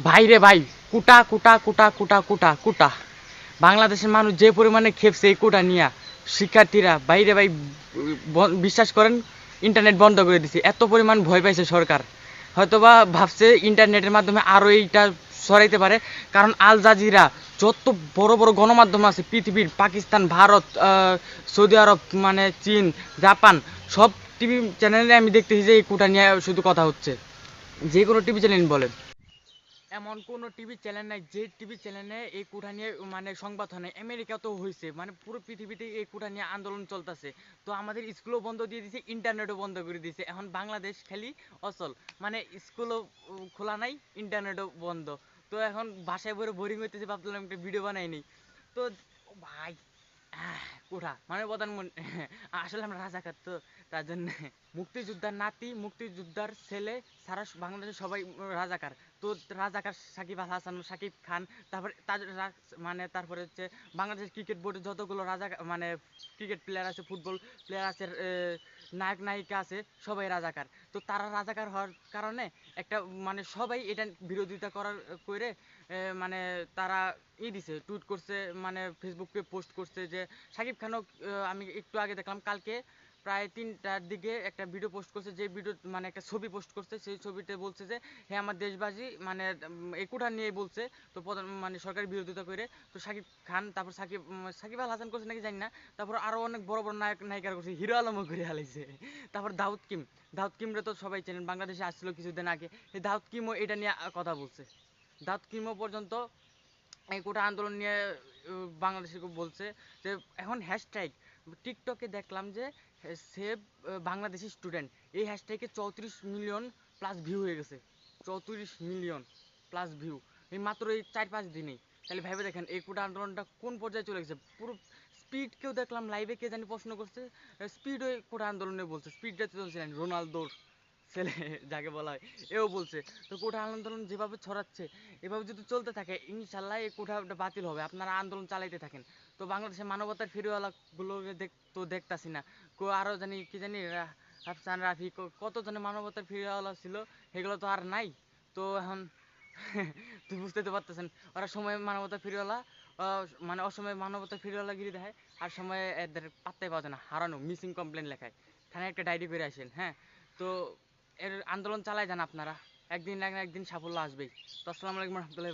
ভাই রে ভাই, কুটা কুটা কুটা কুটা কুটা কুটা। বাংলাদেশের মানুষ যে পরিমাণে খেপছে এই কুটা নিয়ে, শিক্ষার্থীরা বাইরে ভাই বিশ্বাস করেন ইন্টারনেট বন্ধ করে দিছে। এত পরিমাণ ভয় পাইছে সরকার। হয়তোবা ভাবছে ইন্টারনেটের মাধ্যমে আরও এইটা সরাইতে পারে, কারণ আল জাজিরা যত বড় বড় গণমাধ্যম আছে, পৃথিবীর পাকিস্তান, ভারত সৌদি আরব মানে চীন, জাপান, সব টিভি চ্যানেলে আমি দেখতেছি যে এই কুটা নিয়ে শুধু কথা হচ্ছে। যে কোনো টিভি চ্যানেল বলেন। এমন কোনো টিভি চ্যানেল নাই, যে টিভি চ্যানেলে এই কুঠা নিয়ে মানে সংবাদ হয় না আমেরিকাতেও হয়েছে মানে পুরো পৃথিবীতে এই কুঠা নিয়ে আন্দোলন চলতেছে। তো আমাদের স্কুলও বন্ধ দিয়ে দিয়েছে ইন্টারনেটও বন্ধ করে দিয়েছে এখন বাংলাদেশ খালি অচল। মানে স্কুলও খোলা নাই, ইন্টারনেটও বন্ধ। তো এখন বাসায় বসে বোরিং হইতেছে ভাবলাম একটা ভিডিও বানাই নি তো ভাই কুঠা মানে প্রধান আসলে আমরা রাজাকার তো, তার জন্য। মুক্তিযোদ্ধার নাতি, মুক্তিযোদ্ধার ছেলে, সারা বাংলাদেশের সবাই রাজাকার। তো রাজাকার সাকিব আল হাসান, সাকিব খান, তারপরে তার মানে তারপরে হচ্ছে বাংলাদেশ ক্রিকেট বোর্ডে যতগুলো রাজা মানে ক্রিকেট প্লেয়ার আছে, ফুটবল প্লেয়ার আছে নায়ক, নায়িকা আছে, সবাই রাজাকার। তো তারা রাজাকার হওয়ার কারণে একটা মানে সবাই এটা বিরোধিতা করার করে মানে তারা ই দিছে, টুইট করছে মানে ফেসবুকে পোস্ট করছে যে সাকিব খানও আমি একটু আগে দেখলাম, কালকে প্রায় তিনটার দিকে একটা ভিডিও পোস্ট করছে, যে ভিডিও মানে একটা ছবি পোস্ট করছে, সেই ছবিতে বলছে যে হ্যাঁ আমার দেশবাসী মানে এই কুঠার নিয়ে বলছে, তো প্রধান মানে সরকারি বিরোধিতা করে, তো সাকিব খান, তারপর সাকিব সাকিব আল হাসান করছে নাকি জানি না, তারপর আরও অনেক বড় বড় নায়ক, নায়িকার করছে, হিরো আলমও করে হালাইছে, তারপর দাউদ কিম, দাউদ কিমরে তো সবাই চেনেন, বাংলাদেশে আসছিল কিছুদিন আগে, এই দাউদ কিমও এটা নিয়ে কথা বলছে। দাউদ কিমও পর্যন্ত এই কোটা আন্দোলন নিয়ে বাংলাদেশে বলছে যে, এখন হ্যাশট্যাগ টিকটকে দেখলাম যে, সেভ বাংলাদেশি স্টুডেন্ট এই হ্যাশট্যাগে চৌত্রিশ মিলিয়ন প্লাস ভিউ হয়ে গেছে। চৌত্রিশ মিলিয়ন প্লাস ভিউ এই মাত্র এই চার পাঁচ দিনেই। তাহলে ভেবে দেখেন, এই কোটা আন্দোলনটা কোন পর্যায়ে চলে গেছে? পুরো স্পিড কেউ দেখলাম লাইভে কে জানি প্রশ্ন করছে। স্পিড ওই কোটা আন্দোলনে বলছে। স্পিড যাতে চলছিলেন রোনালদোর। ছেলে যাকে বলা হয়, এও বলছে তো কোঠা আন্দোলন যেভাবে ছড়াচ্ছে, এভাবে যদি চলতে থাকে ইনশাল্লাহ এই কোঠাটা বাতিল হবে, আপনারা আন্দোলন চালাইতে থাকেন। তো বাংলাদেশের মানবতার ফেরিওয়ালা গুলোকে দেখ, তো দেখতাছি না। কো আরও জানি কি জানি হাফসান রাফি কত জনের মানবতার ফেরিওয়ালা ছিল, সেগুলো তো আর নাই। তো এখন তুই বুঝতে তো পারতেছেন, ওরা সময় মানবতার ফেরিওয়ালা মানে অসময়ে মানবতার ফেরিওয়ালা গিরি দেখায়, আর সময়ে এদের পাত্তাই পাওয়া যায় না, হারানো, মিসিং কমপ্লেন লেখায়। থানায় একটা ডায়েরি করে আসেন হ্যাঁ? তো এর আন্দোলন চালায় যান আপনারা। একদিন না একদিন সাফল্য আসবেই। তো আসসালামু আলাইকুম রহমতুল্লাহ